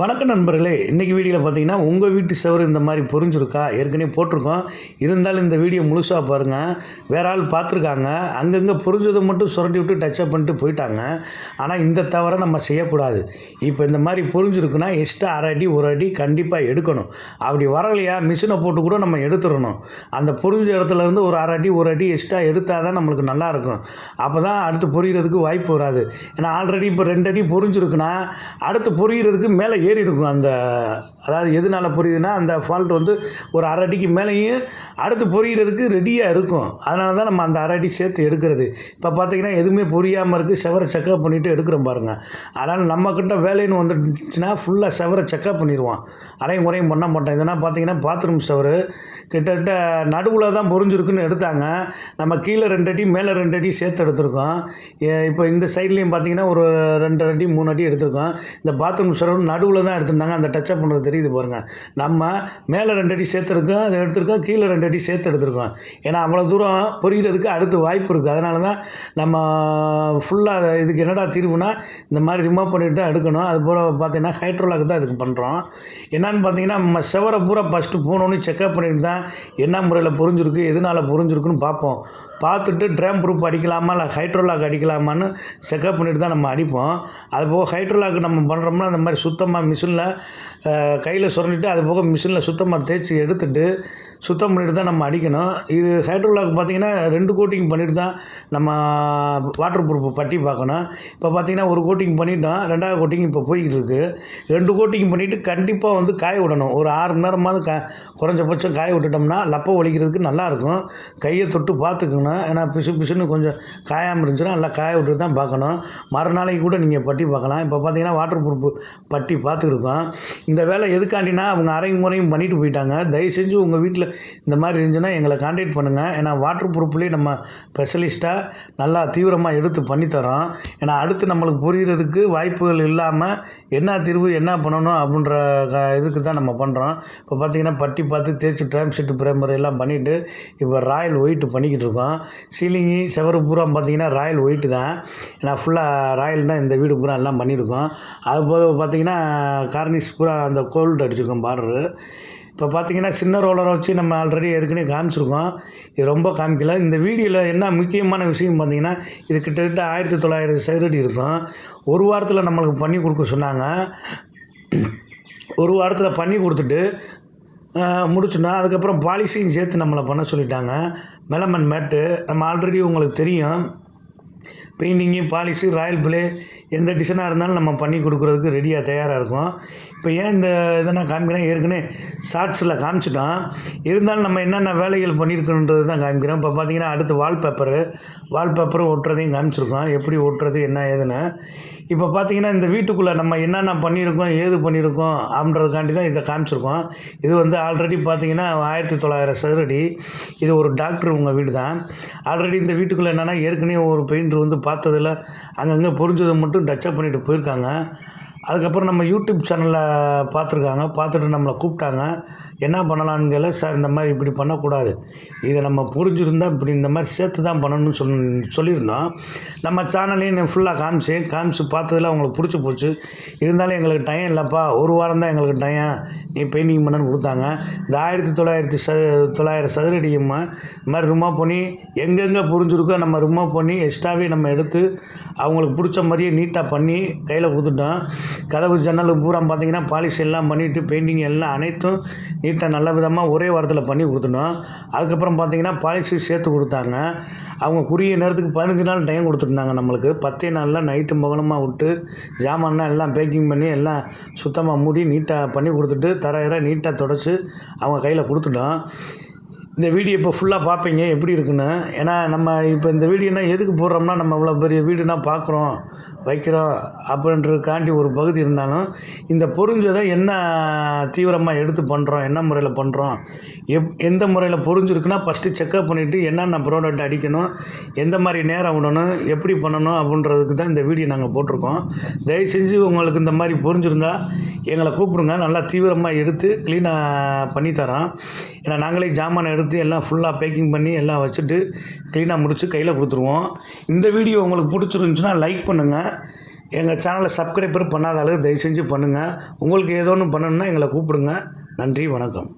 வணக்கம் நண்பர்களே. இன்றைக்கி வீடியோவில் பார்த்தீங்கன்னா உங்கள் வீட்டு சவர் இந்த மாதிரி பொறிஞ்சிருக்கா ஏற்கனவே போட்டிருக்கோம். இருந்தாலும் இந்த வீடியோ முழுசாக பாருங்கள் வேற ஆள் பார்த்துருக்காங்க அங்கங்கே புரிஞ்சதை மட்டும் சுரண்டி விட்டு டச்சப் பண்ணிட்டு போயிட்டாங்க. ஆனால் இந்த தவறை நம்ம செய்யக்கூடாது. இப்போ இந்த மாதிரி புரிஞ்சிருக்குன்னா எக்ஸ்ட்ரா அரை அடி ஒரு அடி கண்டிப்பாக எடுக்கணும். அப்படி வரலையா? மிஷினை போட்டு கூட நம்ம எடுத்துடணும். அந்த புரிஞ்ச இடத்துலேருந்து ஒரு அரை அடி ஒரு அடி எக்ஸ்ட்ரா எடுத்தால் தான் நம்மளுக்கு நல்லாயிருக்கும் அப்போ தான் அடுத்து பொரியறதுக்கு வாய்ப்பு வராது. ஏன்னா ஆல்ரெடி இப்போ ரெண்டு அடி புரிஞ்சிருக்குன்னா அடுத்து பொரியறதுக்கு மேலே ஏறி இருக்கும் அந்த அதாவது எதனால் புரியுதுன்னா அந்த ஃபால்ட் வந்து ஒரு அரை அடிக்கு மேலேயும் அடுத்து பொரியறதுக்கு ரெடியாக இருக்கும். அதனால தான் நம்ம அந்த அரை அடி சேர்த்து எடுக்கிறது. இப்போ பார்த்தீங்கன்னா எதுவுமே பொரியாமல் இருக்குது செவரை செக்கப் பண்ணிவிட்டு எடுக்கிறோம் பாருங்கள் அதனால் நம்மக்கிட்ட வேலைன்னு வந்துடுச்சுன்னா ஃபுல்லாக செவரை செக்கப் பண்ணிடுவோம் அரையும் குறையும் பண்ண மாட்டோம் இதனால் பார்த்தீங்கன்னா பாத்ரூம் செவரு கிட்டத்தட்ட நடுவில் தான் பொரிஞ்சிருக்குன்னு எடுத்தாங்க. நம்ம கீழே ரெண்டு அடி மேலே ரெண்டு அடி சேர்த்து எடுத்திருக்கோம். ஏ- இப்போ இந்த சைட்லேயும் பார்த்தீங்கன்னா ஒரு ரெண்டு அடி மூணு அடி எடுத்திருக்கோம். இந்த பாத்ரூம் செவரு நடுவில் தான் எடுத்திருந்தாங்க. அந்த டச்சப் பண்ணுறது தெரியுது பாருங்கள் நம்ம மேலே ரெண்டு அடி சேர்த்துருக்கோம் அதை எடுத்திருக்கோம் கீழே ரெண்டு அடி சேர்த்து எடுத்திருக்கோம். ஏன்னா அவ்வளோ தூரம் பொரிகிறதுக்கு அடுத்து வாய்ப்பு இருக்குது அதனால தான் நம்ம ஃபுல்லாக இதுக்கு என்னடா தீர்வுனா இந்த மாதிரி ரிமூவ் பண்ணிட்டு தான் எடுக்கணும். அதுபோல் பார்த்தீங்கன்னா ஹைட்ரோலாக் தான் இதுக்கு பண்ணுறோம் என்னன்னு பார்த்தீங்கன்னா நம்ம செவரை பூரா ஃபஸ்ட்டு போகணுன்னு செக்அப் பண்ணிட்டு தான் என்ன முறையில் புரிஞ்சிருக்கு எதனால் புரிஞ்சிருக்குன்னு பார்ப்போம். பார்த்துட்டு ட்ரம் ப்ரூஃப் அடிக்கலாமா இல்லை ஹைட்ரோலாக் அடிக்கலாமான்னு செக்அப் பண்ணிட்டு தான் நம்ம அடிப்போம். அது போக ஹைட்ரோலாக் நம்ம பண்ணுறோம்னா அந்த மாதிரி சுத்தமாக மிஷினில் கையில் சுரண்டிட்டு அது போக மிஷினில் சுத்தமாக தேய்ச்சி எடுத்துட்டு சுத்தம் பண்ணிட்டு தான் நம்ம அடிக்கணும். இது ஹைட்ரோலாக் பார்த்தீங்கன்னா ரெண்டு கோட்டிங் பண்ணிட்டு தான் நம்ம வாட்டர் ப்ரூஃப் பட்டி பார்க்கணும் இப்போ பார்த்தீங்கன்னா ஒரு கோட்டிங் பண்ணிட்டோம் ரெண்டாவது கோட்டிங் இப்போ போய்கிட்டு இருக்குது ரெண்டு கோட்டிங் பண்ணிவிட்டு கண்டிப்பாக வந்து காய விடணும். ஒரு ஆறு மணி நேரமாவது க குறைஞ்சபட்சம் காய விட்டுட்டோம்னா லப்பை ஒலிக்கிறதுக்கு நல்லாயிருக்கும் கையை தொட்டு பார்த்துக்கணும் ஏன்னா பிசு பிசுன்னு கொஞ்சம் காயாமல் இருந்துச்சுன்னா நல்லா காய விட்டு தான் பார்க்கணும் மறுநாளைக்கு கூட நீங்கள் பட்டி பார்க்கலாம் இப்போ பார்த்தீங்கன்னா வாட்டர் ப்ரூஃப் பட்டி பார்த்துருக்கோம் இந்த வேலை எதுக்காண்டினா அவங்க அரையும் முறையும் பண்ணிட்டு போயிட்டாங்க. தயவு செஞ்சு உங்கள் வீட்டில் இந்த மாதிரி இருந்துச்சுன்னா எங்களை காண்டாக்ட் பண்ணுங்கள் ஏன்னா வாட்டர் ப்ரூஃப்லேயே நம்ம ஸ்பெஷலிஸ்ட்டாக நல்லா தீவிரமாக எடுத்து பண்ணித்தரோம் ஏன்னா அடுத்து நம்மளுக்கு புரிகிறதுக்கு வாய்ப்புகள் இல்லாமல் என்ன தீர்வு என்ன பண்ணணும் அப்படின்ற க இதுக்கு தான் நம்ம பண்ணுறோம் இப்போ பார்த்தீங்கன்னா பட்டி பார்த்து தேய்ச்சி ட்ராம் ஷீட்டு பிரேமர் எல்லாம் பண்ணிவிட்டு இப்போ ராயல் ஒயிட் பண்ணிக்கிட்டு இருக்கோம். சீலிங்கு செவரு பூரா பார்த்தீங்கன்னா ராயல் ஒயிட்டு தான். ஏன்னா ஃபுல்லாக ராயல் தான் இந்த வீடு பூரா எல்லாம் பண்ணியிருக்கோம் அது போக பார்த்தீங்கன்னா கார்னிஷ் பூரா அந்த கோல்டு அடிச்சிருக்கோம் பார்டரு இப்போ பார்த்தீங்கன்னா சின்ன ரோலரை வச்சு நம்ம ஆல்ரெடி ஏற்கனவே காமிச்சிருக்கோம். இது ரொம்ப காமிக்கல. இந்த வீடியோவில் என்ன முக்கியமான விஷயம் பார்த்தீங்கன்னா இது கிட்டத்தட்ட ஆயிரத்தி தொள்ளாயிரத்து சதுரடி இருக்கும். ஒரு வாரத்தில் நம்மளுக்கு பண்ணி கொடுக்க சொன்னாங்க. ஒரு வாரத்தில் பண்ணி கொடுத்துட்டு முடிச்சுனா அதுக்கப்புறம் பாலிசியும் சேர்த்து நம்மளை பண்ண சொல்லிட்டாங்க. மெலமன் மேட்டு நம்ம ஆல்ரெடி உங்களுக்கு தெரியும். பெயிண்டிங்கு பாலிஷு ராயல் பிளே எந்த டிசைனாக இருந்தாலும் நம்ம பண்ணி கொடுக்குறதுக்கு ரெடியாக தயாராக இருக்கும். இப்போ ஏன் இந்த இதெல்லாம் காமிக்கிறேன்? ஏற்கனவே ஷார்ட்ஸில் காமிச்சிட்டோம். இருந்தாலும் நம்ம என்னென்ன வேலைகள் பண்ணியிருக்கணுன்றது தான் காமிக்கிறோம். இப்போ பார்த்தீங்கன்னா அடுத்து வால்பேப்பரு வால்பேப்பரும் ஒட்டுறதையும் காமிச்சிருக்கோம். எப்படி ஒட்டுறது என்ன ஏதுன்னு. இப்போ பார்த்தீங்கன்னா இந்த வீட்டுக்குள்ளே நம்ம என்னென்ன பண்ணியிருக்கோம் ஏது பண்ணியிருக்கோம் அப்படின்றதுக்காண்டி தான் இதை காமிச்சிருக்கோம். இது வந்து ஆல்ரெடி பார்த்தீங்கன்னா ஆயிரத்தி தொள்ளாயிரம் சதுரடி. இது ஒரு டாக்டர் உங்கள் வீடு தான் ஆல்ரெடி இந்த வீட்டுக்குள்ளே என்னென்னா ஏற்கனவே ஒரு பெயிண்டர் வந்து பார்த்ததில் அங்கங்கே புரிஞ்சதை மட்டும் டச்சப் பண்ணிட்டு போயிருக்காங்க. அதுக்கப்புறம் நம்ம யூடியூப் சேனலில் பார்த்துருக்காங்க பார்த்துட்டு நம்மளை கூப்பிட்டாங்க. என்ன பண்ணலான்னு கேள சார் இந்த மாதிரி இப்படி பண்ணக்கூடாது. இதை நம்ம புரிஞ்சிருந்தா இப்படி இந்த மாதிரி சேர்த்து தான் பண்ணணும்னு சொல் சொல்லியிருந்தோம். நம்ம சேனலையும் ஃபுல்லாக காமிச்சு காமிச்சு பார்த்ததில் அவங்களுக்கு பிடிச்சி போச்சு. இருந்தாலும் எங்களுக்கு டைம் இல்லைப்பா. ஒரு வாரம் தான் எங்களுக்கு டைம் நீ பெயிண்டிங் பண்ணன்னு கொடுத்தாங்க. இந்த ஆயிரத்தி தொள்ளாயிரத்தி ச தொள்ளாயிரம் சதுரடியுமா இந்த மாதிரி ரிமூவ் பண்ணி எங்கெங்கே புரிஞ்சிருக்கோ நம்ம ரிமூவ் பண்ணி எக்ஸ்ட்ராவே நம்ம எடுத்து அவங்களுக்கு பிடிச்ச மாதிரியே நீட்டாக பண்ணி கையில் கொடுத்துட்டோம். கதவு ஜன்னல் பூரா பார்த்தீங்கன்னா பாலிஷ் எல்லாம் பண்ணிவிட்டு பெயிண்டிங் எல்லாம் அனைத்தும் நீட்டாக நல்ல விதமாக ஒரே வாரத்தில் பண்ணி கொடுத்துட்டோம். அதுக்கப்புறம் பார்த்தீங்கன்னா பாலிஷு சேர்த்து கொடுத்தாங்க. அவங்க குறுகிய நேரத்துக்கு பதினஞ்சு நாள் டைம் கொடுத்துருந்தாங்க நம்மளுக்கு. பத்தே நாளில் நைட்டு மகனமாக விட்டு ஜாமான்லாம் எல்லாம் பேக்கிங் பண்ணி எல்லாம் சுத்தமாக மூடி நீட்டாக பண்ணி கொடுத்துட்டு தர நீட்டாக தொடச்சி அவங்க கையில் கொடுத்துட்டோம். இந்த வீடியோ இப்போ ஃபுல்லாக பார்ப்பீங்க எப்படி இருக்குன்னு. ஏன்னா நம்ம இப்போ இந்த வீடியோனா எதுக்கு போடுறோம்னா நம்ம இவ்வளோ பெரிய வீடுனா பார்க்குறோம் வைக்கிறோம் அப்படின்றதுக்காண்டி ஒரு பகுதி இருந்தாலும் இந்த பொரிஞ்சதை என்ன தீவிரமாக எடுத்து பண்ணுறோம் என்ன முறையில் பண்ணுறோம் எப் எந்த முறையில் பொரிஞ்சிருக்குன்னா ஃபஸ்ட்டு செக்கப் பண்ணிவிட்டு என்னென்ன ப்ராடக்ட் அடிக்கணும் எந்த மாதிரி நேரம் விடணும் எப்படி பண்ணணும் அப்படின்றதுக்கு தான் இந்த வீடியோ நாங்கள் போட்டிருக்கோம். தயவு செஞ்சு உங்களுக்கு இந்த மாதிரி புரிஞ்சிருந்தா எங்களை கூப்பிடுங்க. நல்லா தீவிரமாக எடுத்து க்ளீனாக பண்ணித்தரோம் ஏன்னா நாங்களே ஜாமான் எடுத்து எடுத்து எல்லாம் ஃபுல்லாக பேக்கிங் பண்ணி எல்லாம் வச்சுட்டு க்ளீனாக முடித்து கையில் கொடுத்துருவோம். இந்த வீடியோ உங்களுக்கு பிடிச்சிருந்துச்சுன்னா லைக் பண்ணுங்கள் எங்கள் சேனலை சப்ஸ்கிரைபர் பண்ணாத அளவு தயவு செஞ்சு பண்ணுங்கள் உங்களுக்கு ஏதோ ஒன்று பண்ணணுன்னா எங்களை கூப்பிடுங்க. நன்றி வணக்கம்.